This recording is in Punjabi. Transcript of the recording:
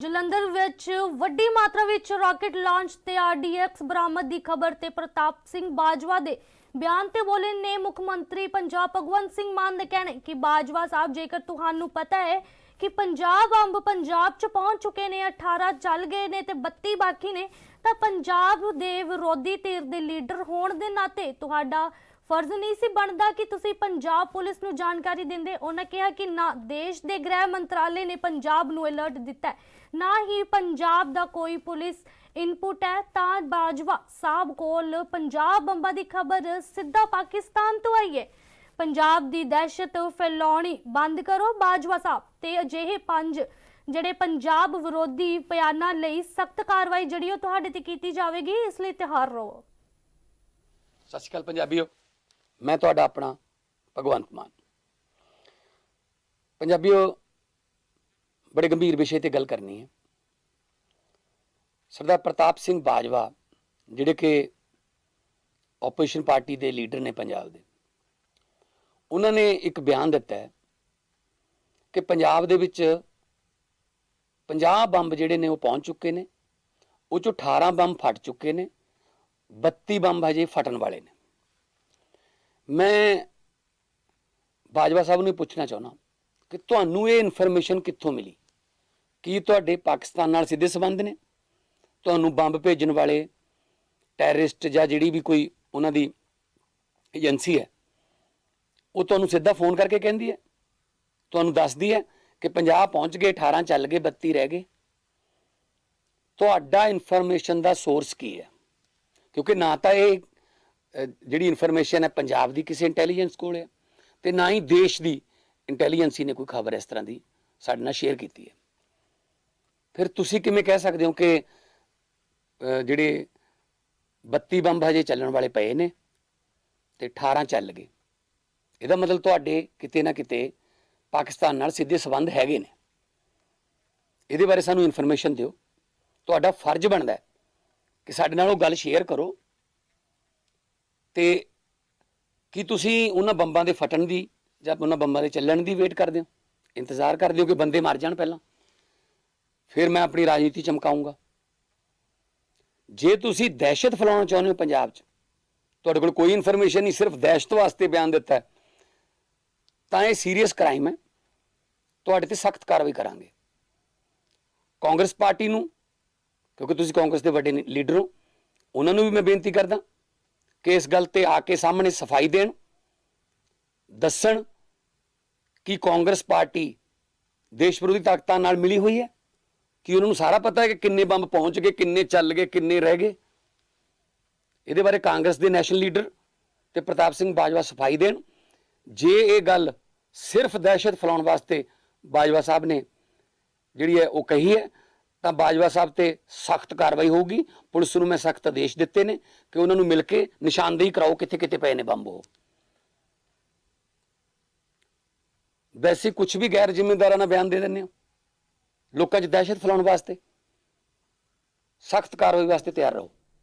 ਜਲੰਧਰ ਵਿੱਚ ਵੱਡੀ ਮਾਤਰਾ ਵਿੱਚ ਰਾਕੇਟ ਲਾਂਚ ਤੇ ਆਰਡੀਐਕਸ ਬਰਾਮਦ ਦੀ ਖਬਰ ਤੇ ਪ੍ਰਤਾਪ ਸਿੰਘ ਬਾਜਵਾ ਦੇ ਬਿਆਨ ਤੇ ਬੋਲੇ ਨੇ ਮੁੱਖ ਮੰਤਰੀ ਪੰਜਾਬ ਭਗਵੰਤ ਸਿੰਘ ਮਾਨ ਦੇ ਕਹਿਣੇ ਕਿ ਬਾਜਵਾ ਸਾਹਿਬ, ਜੇਕਰ ਤੁਹਾਨੂੰ ਪਤਾ ਹੈ ਕਿ ਪੰਜਾਬ ਅੰਬ ਪੰਜਾਬ ਚ ਪਹੁੰਚ ਚੁੱਕੇ ਨੇ 18 ਚੱਲ ਗਏ ਨੇ ਤੇ 32 ਬਾਕੀ ਨੇ, ਤਾਂ ਪੰਜਾਬ ਦੇ ਵਿਰੋਧੀ ਧਿਰ ਦੇ ਲੀਡਰ ਹੋਣ ਦੇ ਨਾਤੇ ਤੁਹਾਡਾ ਫਰਜ਼ ਨਹੀਂ ਸੀ ਬਣਦਾ ਕਿ ਤੁਸੀਂ ਪੰਜਾਬ ਪੁਲਿਸ ਨੂੰ ਜਾਣਕਾਰੀ ਦਿੰਦੇ। ਉਹਨਾਂ ਕਿਹਾ ਕਿ ਨਾ, ਦੇਸ਼ ਦੇ ਗ੍ਰਹਿ ਮੰਤਰਾਲੇ ਨੇ ਪੰਜਾਬ ਨੂੰ ਅਲਰਟ ਦਿੱਤਾ ਨਾ ਹੀ ਪੰਜਾਬ ਦਾ ਕੋਈ ਪੁਲਿਸ ਇਨਪੁਟ ਹੈ, ਤਾਂ ਬਾਜਵਾ ਸਾਹਿਬ ਕੋਲ ਪੰਜਾਬ ਬੰਬਾਂ ਦੀ ਖਬਰ ਸਿੱਧਾ ਪਾਕਿਸਤਾਨ ਤੋਂ ਆਈ ਹੈ। ਪੰਜਾਬ ਦੀ ਦਹਿਸ਼ਤ ਫੈਲਾਉਣੀ ਬੰਦ ਕਰੋ ਬਾਜਵਾ ਸਾਹਿਬ। ਤੇ ਅਜਿਹੇ ਪੰਜ ਜਿਹੜੇ ਪੰਜਾਬ ਵਿਰੋਧੀ ਬਿਆਨਾਂ ਲਈ ਸਖਤ ਕਾਰਵਾਈ ਜਿਹੜੀ ਉਹ ਤੁਹਾਡੇ ਤੇ ਕੀਤੀ ਜਾਵੇਗੀ, ਇਸ ਲਈ ਤਿਹਾਰ ਰਹੋ। ਸਤਿ ਸ਼੍ਰੀ ਅਕਾਲ ਪੰਜਾਬੀਓ। ਮੈਂ ਤੁਹਾਡਾ ਆਪਣਾ ਭਗਵੰਤ ਮਾਨ ਪੰਜਾਬੀਓ, ਬੜੇ ਗੰਭੀਰ ਵਿਸ਼ੇ ਤੇ ਗੱਲ ਕਰਨੀ ਹੈ। ਸਰਦਾਰ ਪ੍ਰਤਾਪ ਸਿੰਘ ਬਾਜਵਾ, ਜਿਹੜੇ ਕਿ ਆਪੋਜੀਸ਼ਨ ਪਾਰਟੀ ਦੇ ਲੀਡਰ ਨੇ ਪੰਜਾਬ ਦੇ, ਉਹਨਾਂ ਨੇ ਇੱਕ ਬਿਆਨ ਦਿੱਤਾ ਹੈ ਕਿ ਪੰਜਾਬ ਦੇ ਵਿੱਚ 50 ਬੰਬ ਜਿਹੜੇ ਨੇ ਉਹ ਪਹੁੰਚ ਚੁੱਕੇ ਨੇ, ਉਹ ਚੋਂ 18 ਬੰਬ ਫਟ ਚੁੱਕੇ ਨੇ 32 ਬੰਬ ਹਜੇ ਫਟਣ ਵਾਲੇ ਨੇ। ਮੈਂ ਬਾਜਵਾ ਸਾਹਿਬ ਨੂੰ ਇਹ ਪੁੱਛਣਾ ਚਾਹੁੰਦਾ ਕਿ ਤੁਹਾਨੂੰ ਇਹ ਇਨਫੋਰਮੇਸ਼ਨ ਕਿੱਥੋਂ ਮਿਲੀ? ਕੀ ਤੁਹਾਡੇ ਪਾਕਿਸਤਾਨ ਨਾਲ ਸਿੱਧੇ ਸੰਬੰਧ ਨੇ? ਤੁਹਾਨੂੰ ਬੰਬ ਭੇਜਣ ਵਾਲੇ ਟੈਰਰਿਸਟ ਜਾਂ ਜਿਹੜੀ ਵੀ ਕੋਈ ਉਹਨਾਂ ਦੀ ਏਜੰਸੀ ਹੈ, ਉਹ ਤੁਹਾਨੂੰ ਸਿੱਧਾ ਫੋਨ ਕਰਕੇ ਕਹਿੰਦੀ ਹੈ? ਤੁਹਾਨੂੰ ਦੱਸਦੀ ਹੈ ਕਿ 50 ਪਹੁੰਚ ਗਏ 18 ਚੱਲ ਗਏ 32 ਰਹਿ ਗਏ। ਤੁਹਾਡਾ ਇਨਫੋਰਮੇਸ਼ਨ ਦਾ ਸੋਰਸ ਕੀ ਹੈ? ਕਿਉਂਕਿ ਨਾ ਤਾਂ ਇਹ ਜਿਹੜੀ ਇਨਫੋਰਮੇਸ਼ਨ ਹੈ ਪੰਜਾਬ ਦੀ ਕਿਸੇ ਇੰਟੈਲੀਜੈਂਸ ਕੋਲ ਹੈ ਤੇ ਨਾ ਹੀ ਦੇਸ਼ ਦੀ ਇੰਟੈਲੀਜੈਂਸੀ ਨੇ ਕੋਈ ਖਬਰ ਇਸ ਤਰ੍ਹਾਂ ਦੀ ਸਾਡੇ ਨਾਲ ਸ਼ੇਅਰ ਕੀਤੀ ਹੈ। ਫਿਰ ਤੁਸੀਂ ਕਿਵੇਂ ਕਹਿ ਸਕਦੇ ਹੋ ਕਿ ਜਿਹੜੇ 32 ਬੰਬ ਹਜੇ ਚੱਲਣ ਵਾਲੇ ਪਏ ਨੇ ਤੇ 18 ਚੱਲ ਗਏ। ਇਹਦਾ ਮਤਲਬ ਤੁਹਾਡੇ ਕਿਤੇ ਨਾ ਕਿਤੇ ਪਾਕਿਸਤਾਨ ਨਾਲ ਸਿੱਧੇ ਸਬੰਧ ਹੈਗੇ ਨੇ। ਇਹਦੇ ਬਾਰੇ ਸਾਨੂੰ ਇਨਫੋਰਮੇਸ਼ਨ ਦਿਓ। ਤੁਹਾਡਾ ਫਰਜ਼ ਬਣਦਾ ਹੈ ਕਿ ਸਾਡੇ ਨਾਲ ਉਹ ਗੱਲ ਸ਼ੇਅਰ ਕਰੋ ਤੇ ਕੀ ਤੁਸੀਂ ਉਹਨਾਂ ਬੰਬਾਂ ਦੇ ਫਟਣ ਦੀ ਜਾਂ ਉਹਨਾਂ ਬੰਬਾਂ ਦੇ ਚੱਲਣ ਦੀ ਵੇਟ ਕਰਦੇ ਹੋ? ਇੰਤਜ਼ਾਰ ਕਰਦੇ ਹੋ ਕਿ ਬੰਦੇ ਮਰ ਜਾਣ ਪਹਿਲਾਂ? ਫਿਰ ਮੈਂ ਆਪਣੀ ਰਾਜਨੀਤੀ ਚਮਕਾਉਂਗਾ। ਜੇ ਤੁਸੀਂ ਦਹਿਸ਼ਤ ਫੈਲਾਉਣਾ ਚਾਹੁੰਦੇ ਹੋ ਪੰਜਾਬ 'ਚ ਤੁਹਾਡੇ ਕੋਲ ਕੋਈ ਇਨਫੋਰਮੇਸ਼ਨ ਨਹੀਂ ਸਿਰਫ ਦਹਿਸ਼ਤ ਵਾਸਤੇ ਬਿਆਨ ਦਿੱਤਾ ਹੈ, ਤਾਂ ਇਹ ਸੀਰੀਅਸ ਕ੍ਰਾਈਮ ਹੈ। ਤੁਹਾਡੇ ਤੇ ਸਖਤ ਕਾਰਵਾਈ ਕਰਾਂਗੇ। ਕਾਂਗਰਸ ਪਾਰਟੀ ਨੂੰ ਕਿਉਂਕਿ ਤੁਸੀਂ ਕਾਂਗਰਸ ਦੇ ਵੱਡੇ ਲੀਡਰ ਹੋ ਉਹਨਾਂ ਨੂੰ ਵੀ ਮੈਂ ਬੇਨਤੀ ਕਰਦਾ ਕਿ ਇਸ ਗੱਲ ਤੇ ਆ ਕੇ ਸਾਹਮਣੇ ਸਫ਼ਾਈ ਦੇਣ, ਦੱਸਣ ਕਿ ਕਾਂਗਰਸ ਪਾਰਟੀ ਦੇਸ਼ ਵਿਰੋਧੀ ਤਾਕਤਾਂ ਨਾਲ ਮਿਲੀ ਹੋਈ ਹੈ, ਕਿ ਉਹਨਾਂ ਨੂੰ ਸਾਰਾ ਪਤਾ ਹੈ ਕਿ ਕਿੰਨੇ ਬੰਬ ਪਹੁੰਚ ਗਏ, ਕਿੰਨੇ ਚੱਲ ਗਏ, ਕਿੰਨੇ ਰਹਿ ਗਏ। ਇਹਦੇ ਬਾਰੇ ਕਾਂਗਰਸ ਦੇ ਨੈਸ਼ਨਲ ਲੀਡਰ ਤੇ ਪ੍ਰਤਾਪ ਸਿੰਘ ਬਾਜਵਾ ਸਫ਼ਾਈ ਦੇਣ। ਜੇ ਇਹ ਗੱਲ ਸਿਰਫ ਦਹਿਸ਼ਤ ਫੈਲਾਉਣ ਵਾਸਤੇ ਬਾਜਵਾ ਸਾਹਿਬ ਨੇ ਜਿਹੜੀ ਹੈ ਉਹ ਕਹੀ ਹੈ ਤਾਂ ਬਾਜਵਾ ਸਾਹਿਬ ਤੇ ਸਖਤ ਕਾਰਵਾਈ ਹੋਊਗੀ। ਪੁਲਿਸ ਨੂੰ ਮੈਂ ਸਖਤ ਆਦੇਸ਼ ਦਿੱਤੇ ਨੇ ਕਿ ਉਹਨਾਂ ਨੂੰ ਮਿਲ ਕੇ ਨਿਸ਼ਾਨਦੇਹੀ ਕਰਾਓ ਕਿੱਥੇ ਕਿੱਥੇ ਪਏ ਨੇ ਬੰਬ ਉਹ। ਵੈਸੇ ਕੁਝ ਵੀ ਗੈਰ ਜ਼ਿੰਮੇਦਾਰਾਂ ਨਾਲ ਬਿਆਨ ਦੇ ਦਿੰਦੇ ਹੋ। ਲੋਕਾਂ 'ਚ ਦਹਿਸ਼ਤ ਫੈਲਾਉਣ ਵਾਸਤੇ। ਸਖਤ ਕਾਰਵਾਈ ਵਾਸਤੇ ਤਿਆਰ ਰਹੋ।